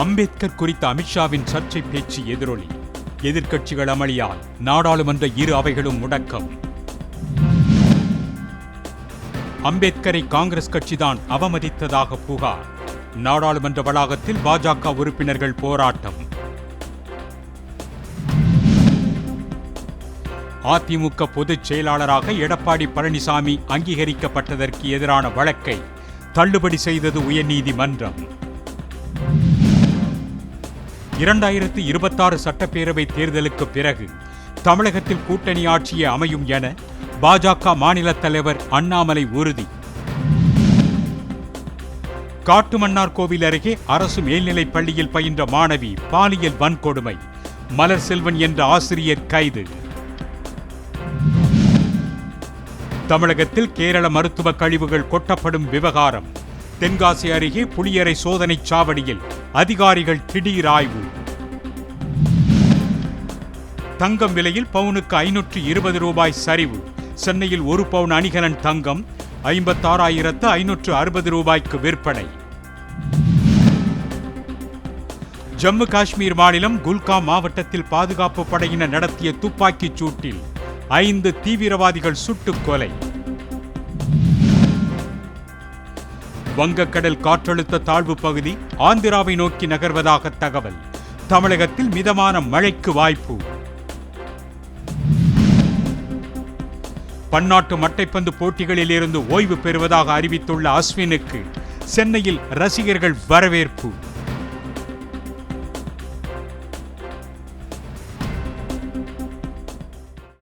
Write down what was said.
அம்பேத்கர் குறித்த அமித்ஷாவின் சர்ச்சை பேச்சு எதிரொலி. எதிர்க்கட்சிகள் அமளியால் நாடாளுமன்ற இரு அவைகளும் முடக்கம். அம்பேத்கரை காங்கிரஸ் கட்சிதான் அவமதித்ததாக புகார். நாடாளுமன்ற வளாகத்தில் பாஜக உறுப்பினர்கள் போராட்டம். அதிமுக பொதுச் செயலாளராக எடப்பாடி பழனிசாமி அங்கீகரிக்கப்பட்டதற்கு எதிரான வழக்கை தள்ளுபடி செய்தது உயர்நீதிமன்றம். இரண்டாயிரத்து இருபத்தாறு சட்டப்பேரவை தேர்தலுக்கு பிறகு தமிழகத்தில் கூட்டணி ஆட்சியே அமையும் என பாஜக மாநில தலைவர் அண்ணாமலை உறுதி. காட்டுமன்னார் கோவில் அருகே அரசு மேல்நிலைப் பள்ளியில் பயின்ற மாணவி பாலியல் வன்கொடுமை. மலர் செல்வன் என்ற ஆசிரியர் கைது. தமிழகத்தில் கேரள மருத்துவ கழிவுகள் கொட்டப்படும் விவகாரம். தென்காசி அருகே புளியரை சோதனைச் சாவடியில் அதிகாரிகள் திடீர் ஆய்வு. தங்கம் விலையில் பவுனுக்கு ஐநூற்று இருபது ரூபாய் சரிவு. சென்னையில் ஒரு பவுன் அணிகலன் தங்கம் ஐம்பத்தாறாயிரத்து ஐநூற்று அறுபது ரூபாய்க்கு விற்பனை. ஜம்மு காஷ்மீர் மாநிலம் குல்காம் மாவட்டத்தில் பாதுகாப்பு படையினர் நடத்திய துப்பாக்கிச் சூட்டில் ஐந்து தீவிரவாதிகள் சுட்டுக் கொலை. வங்கக்கடல் காற்றழுத்த தாழ்வு பகுதி ஆந்திராவை நோக்கி நகர்வதாக தகவல். தமிழகத்தில் மிதமான மழைக்கு வாய்ப்பு. பன்னாட்டு மட்டைப்பந்து போட்டிகளில் இருந்து ஓய்வு பெறுவதாக அறிவித்துள்ள அஸ்வினுக்கு சென்னையில் ரசிகர்கள் வரவேற்பு.